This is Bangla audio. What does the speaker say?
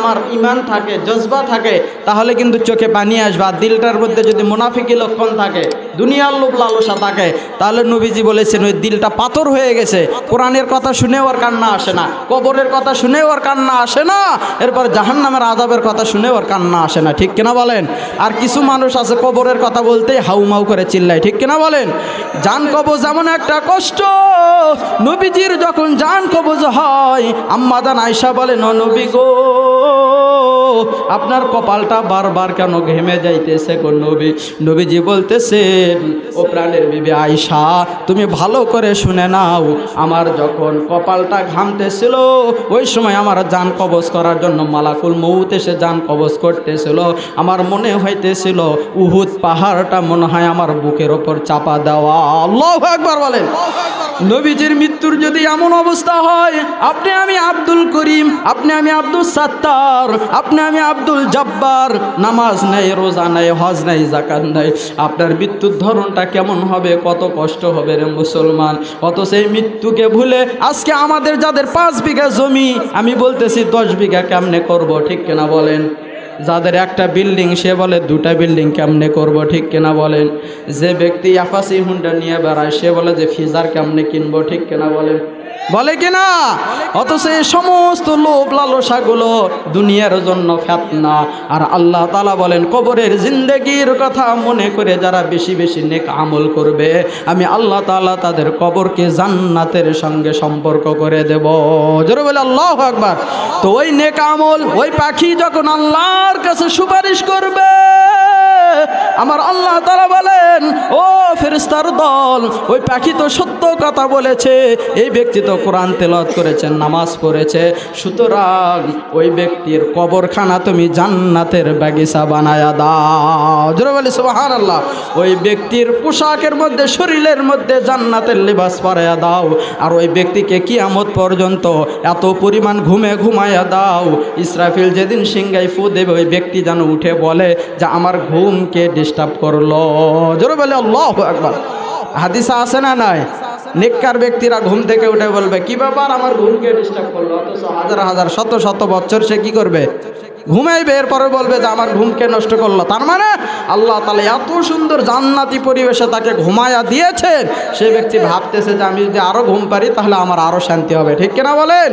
আমার ইমান থাকে, জজবা থাকে, তাহলে কিন্তু চোখে পানি আসবে। আর দিলটার মধ্যে যদি মুনাফিকি লক্ষণ থাকে দুনিয়ার লোভ লালসা থাকে। তাহলে নবীজি বলেছেন, ওই দিলটা পাথর হয়ে গেছে। কোরআনের কথা শুনেও আর কান্না আসে না। কবরের কথা শুনেও আর কান্না আসে না। এরপর জাহান্নামের আজাবের কথা শুনেও আর কান্না আসে না। ঠিক কিনা বলেন? আর কিছু মানুষ আছে কবরের কথা বলতেই হাউমাউ করে চিল্লায়। ঠিক কিনা বলেন? জান কবজ এমন একটা কষ্ট। নবীজির যখন জান কবজ হয় আম্মাদান আয়সা বলেন, "ও নবী গো আপনার কপালটা বারবার কেন ঘেমে যাইতেছে কোন নবী? নবীজি বলতেছেন ও প্রাণের বিবি আয়সা তুমি ভালো করে শুনে নাও। আমার যখন কপালটা ঘামতেছিল, ওই সময় আমার যান কবজ করার জন্য মালাকুল মৌত এসে যান কবজ করতেছিল। আমার মনে হইতেছিল, উহুদ পাহাড়টা মনে হয় আমার বুকের ওপর চাপা দেওয়া। আল্লাহ একবার বলেন। নবীজির মৃত্যুর যদি এমন অবস্থা হয়, আপনি আমি আব্দুল করিম, আপনি আমি আব্দুল সাত্তার, আপনি আমি আব্দুল জব্বার, নামাজ নেই, রোজা নেই, হজ নেই জাকাত নেই। আপনার মৃত্যুর ধরনটা কেমন হবে, কত কষ্ট হবে রে মুসলমান? কত সেই মৃত্যুকে ভুলে আজকে আমাদের যাদের পাঁচ বিঘা জমি, আমি বলতেছি দশ বিঘা কেমনে করব, ঠিক কেনা বলেন? যাদের একটা বিল্ডিং, সে বলে দুটা বিল্ডিং কেমনে করব, ঠিক কেনা বলেন? যে ব্যক্তি আফাসি হুন্ডা নিয়ে বেড়ায়, সে বলে যে ফিজার কেমনে কিনবো, ঠিক কেনা বলেন? বলে কিনা? অথচ এই সমস্ত লোভ লালসাগুলো দুনিয়ার জন্য ফেতনা। আর আল্লাহ তালা বলেন, কবরের জিন্দগির কথা মনে করে যারা বেশি বেশি নেক আমল করবে, আমি আল্লাহ তালা তাদের কবরকে জান্নাতের সঙ্গে সম্পর্ক করে দেব। জোরে বলে আল্লাহ একবার তো ওই নেক আমল, ওই পাখি যখন আল্লাহর কাছে সুপারিশ করবে আমার আল্লাহ তারা বলেন, ও ফেরিস্তার দল, ওই পাখি তো সত্য কথা বলেছে। এই ব্যক্তি তো কোরআন তেলত করেছেন নামাজ পড়েছে। সুতরাং ওই ব্যক্তির কবরখানা তুমি জান্নাতের বাগিচা বানায়া দাও। জোরে আল্লাহ ওই ব্যক্তির পোশাকের মধ্যে, শরীরের মধ্যে জান্নাতের লিবাস পরাইয়া দাও। আর ওই ব্যক্তিকে কিয়ামত পর্যন্ত এত পরিমাণ ঘুমে ঘুমাইয়া দাও। ইসরাফিল যেদিন সিংগাই ফু দেবে, ওই ব্যক্তি যেন উঠে বলে যে, আমার ঘুমকে ডিস্টার্ব করল। জোরে বলে, আল্লাহ একবার হাদিসা আছে না নাই? নেককার ব্যক্তিরা ঘুম থেকে উঠে বলবে, কি ব্যাপার আমার ঘুমকে ডিস্টার্ব করল? অথচ হাজার হাজার, শত শত বছর সে কি করবে? ঘুমাইবে, এরপরে বলবে যে, আমার ঘুমকে নষ্ট করল। তার মানে আল্লাহ তালা এত সুন্দর জান্নাতি পরিবেশে তাকে ঘুমায়া দিয়েছেন সেই ব্যক্তি ভাবতেছে যে, আমি যদি আরও ঘুম পারি, তাহলে আমার আরও শান্তি হবে। ঠিক কিনা বলেন?